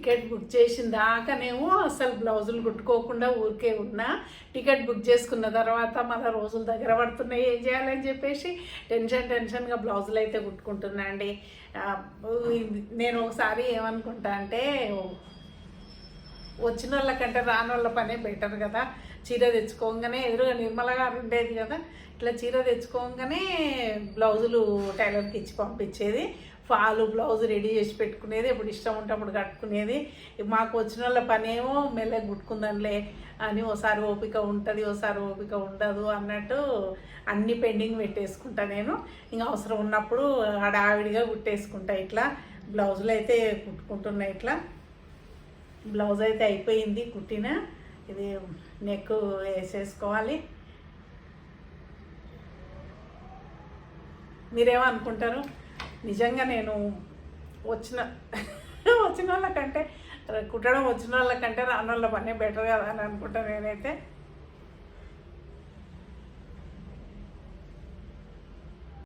Ticket book చేసిన దాకానేమో అసలు బ్లౌజులు కుట్టుకోకుండా ఊరికే ఉన్నా. టికెట్ బుక్ చేసుకున్న తర్వాత మన రోజులు దగ్గర పడుతున్నాయి ఏం చేయాలని చెప్పేసి టెన్షన్ టెన్షన్గా బ్లౌజులు అయితే కుట్టుకుంటున్నా అండి. నేను ఒకసారి ఏమనుకుంటా అంటే వచ్చిన వాళ్ళకంటే రాని వాళ్ళ పనే బెటర్ కదా. చీర తెచ్చుకోగానే ఎదురుగా నిర్మల గారు ఉండేది కదా. ఇట్లా చీర తెచ్చుకోగానే బ్లౌజులు టైలర్కి ఇచ్చి పంపించేది. ఫాలు బ్లౌజ్ రెడీ చేసి పెట్టుకునేది. ఇప్పుడు ఇష్టం ఉంటే అప్పుడు కట్టుకునేది. మాకు వచ్చిన వాళ్ళ పనేమో మెల్లగా కుట్టుకుందాంలే అని ఓసారి ఓపిక ఉంటుంది ఓసారి ఓపిక ఉండదు అన్నట్టు అన్ని పెండింగ్ పెట్టేసుకుంటా నేను. ఇంకా అవసరం ఉన్నప్పుడు హడావిడిగా కుట్టేసుకుంటా ఇట్లా. బ్లౌజులు అయితే కుట్టుకుంటున్నా ఇట్లా. బ్లౌజ్ అయితే అయిపోయింది కుట్టిన. ఇది నెక్ వేసేసుకోవాలి. మీరేమనుకుంటారు నిజంగా నేను వచ్చిన వచ్చిన వాళ్ళకంటే కుట్టడం వచ్చిన వాళ్ళకంటే రాని వాళ్ళ పనే బెటర్ కదా అని అనుకుంటా నేనైతే.